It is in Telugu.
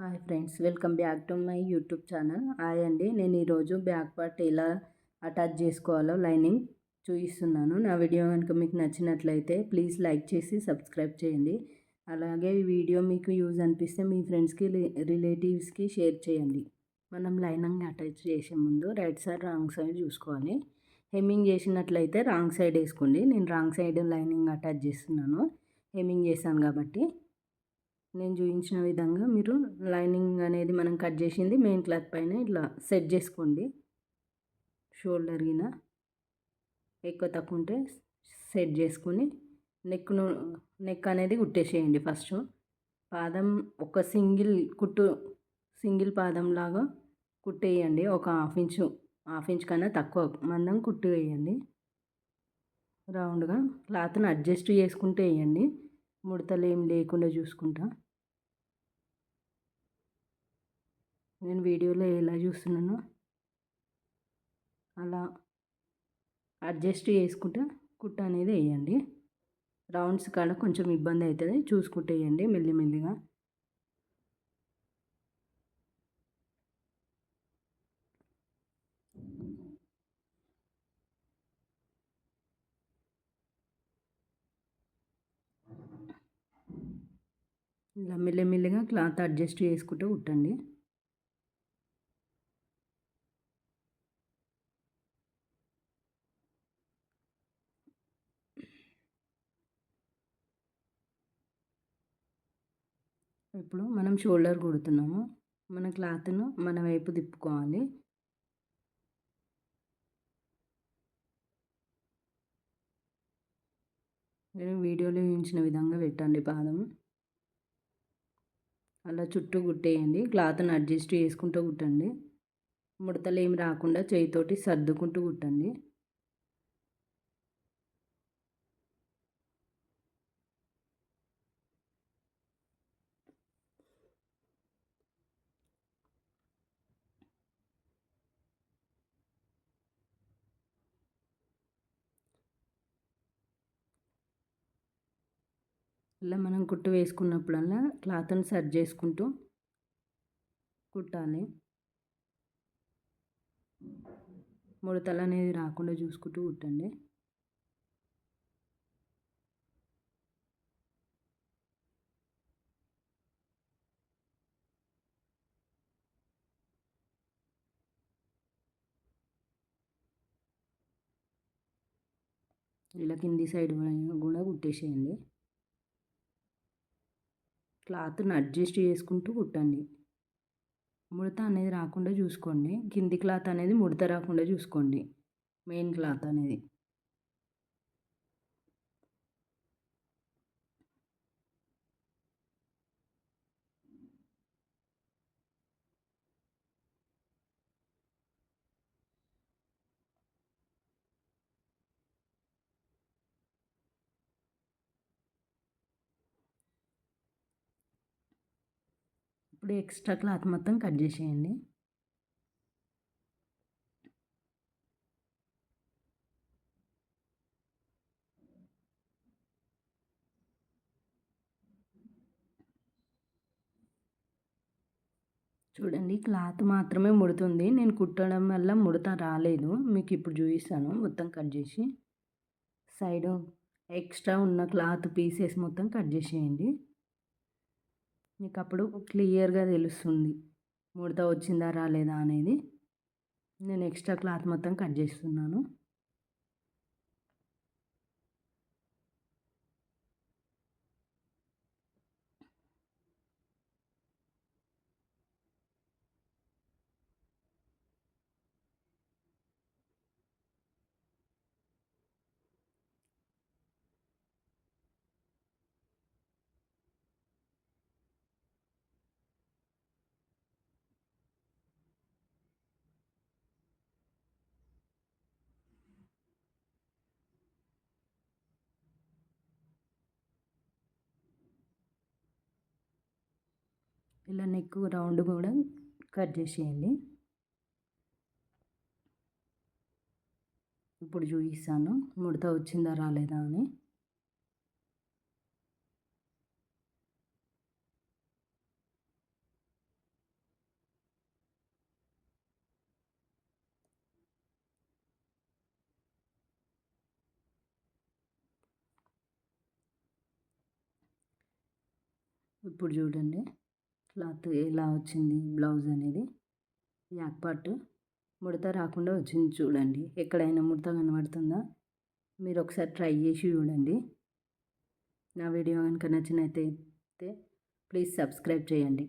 Hi friends welcome back to my YouTube channel. Hi అండి నేను ఈరోజు బ్యాక్ పార్ట్ ఎలా అటాచ్ చేసుకోవాలో లైనింగ్ చూపిస్తున్నాను. నా వీడియో కనుక మీకు నచ్చినట్లయితే ప్లీజ్ లైక్ చేసి సబ్స్క్రైబ్ చేయండి. అలాగే ఈ వీడియో మీకు యూజ్ అనిపిస్తే మీ ఫ్రెండ్స్కి రిలేటివ్స్కి షేర్ చేయండి. మనం లైనింగ్ అటాచ్ చేసే ముందు రైట్ సైడ్ రాంగ్ సైడ్ చూసుకోవాలి. హెమ్మింగ్ చేసినట్లయితే రాంగ్ సైడ్ వేసుకోండి. నేను రాంగ్ సైడ్ లైనింగ్ అటాచ్ చేస్తున్నాను. హెమ్మింగ్ చేశాను కాబట్టి నేను చూపించిన విధంగా మీరు లైనింగ్ అనేది మనం కట్ చేసింది మెయిన్ క్లాత్ పైన ఇట్లా సెట్ చేసుకోండి. షోల్డర్ గిన ఎక్కువ తక్కువ ఉంటే సెట్ చేసుకుని నెక్ను నెక్ అనేది కుట్టేసేయండి ఫస్ట్. పాదం ఒక సింగిల్ కుట్టు సింగిల్ పాదం లాగా కుట్టేయండి. ఒక హాఫ్ ఇంచు హాఫ్ ఇంచ్ కన్నా తక్కువ మందం కుట్టు వేయండి. రౌండ్గా క్లాత్ని అడ్జస్ట్ చేసుకుంటే వేయండి. ముడతలు ఏం లేకుండా చూసుకుంటా. నేను వీడియోలో ఎలా చూస్తున్నానో అలా అడ్జస్ట్ చేసుకుంటా. కుట్ట అనేది వేయండి. రౌండ్స్ కాడ కొంచెం ఇబ్బంది అవుతుంది. చూసుకుంటూ వేయండి మెల్లిమెల్లిగా. ఇలా మెల్లమెల్లిగా క్లాత్ అడ్జస్ట్ చేసుకుంటూ కుట్టండి. ఇప్పుడు మనం షోల్డర్ కుడుతున్నాము. మన క్లాత్ను మన వైపు తిప్పుకోవాలి. నేను వీడియోలో చూపించిన విధంగా పెట్టండి పాదం. అలా చుట్టూ కుట్టేయండి క్లాత్ని అడ్జస్ట్ చేసుకుంటూ కుట్టండి ముడతలు ఏమి రాకుండా చేయితోటి సర్దుకుంటూ కుట్టండి ఇలా మనం కుట్టు వేసుకున్నప్పుడల్లా క్లాత్ని సర్జ్ చేసుకుంటూ కుట్టాలి. ముడతలు అనేది రాకుండా చూసుకుంటూ కుట్టండి. ఇలా కింది సైడ్ కూడా కుట్టేసేయండి. క్లాత్ని అడ్జస్ట్ చేసుకుంటూ కుట్టండి. ముడత అనేది రాకుండా చూసుకోండి. కింది క్లాత్ అనేది ముడత రాకుండా చూసుకోండి. మెయిన్ క్లాత్ అనేది. ఇప్పుడు ఎక్స్ట్రా క్లాత్ మొత్తం కట్ చేసేయండి. చూడండి క్లాత్ మాత్రమే ముడుతుంది. నేను కుట్టడం వల్ల ముడత రాలేదు. మీకు ఇప్పుడు చూపిస్తాను. మొత్తం కట్ చేసి సైడ్ ఎక్స్ట్రా ఉన్న క్లాత్ పీసెస్ మొత్తం కట్ చేసేయండి. మీకు అప్పుడు క్లియర్గా తెలుస్తుంది. ముడత వచ్చిందా రాలేదా అనేది. నేను ఎక్స్ట్రా క్లాత్ మొత్తం కట్ చేస్తున్నాను. ఇలా నెక్ రౌండ్ కూడా కట్ చేసేయండి. ఇప్పుడు చూపిస్తాను. ముడత వచ్చిందా రాలేదా అని. ఇప్పుడు చూడండి. క్లాత్ ఎలా వచ్చింది బ్లౌజ్ అనేది? బ్యాక్ పార్ట్ ముడత రాకుండా వచ్చింది చూడండి. ఎక్కడైనా ముడత కనబడుతుందా? మీరు ఒకసారి ట్రై చేసి చూడండి. నా వీడియో కనుక నచ్చినైతే ప్లీజ్ సబ్స్క్రైబ్ చేయండి.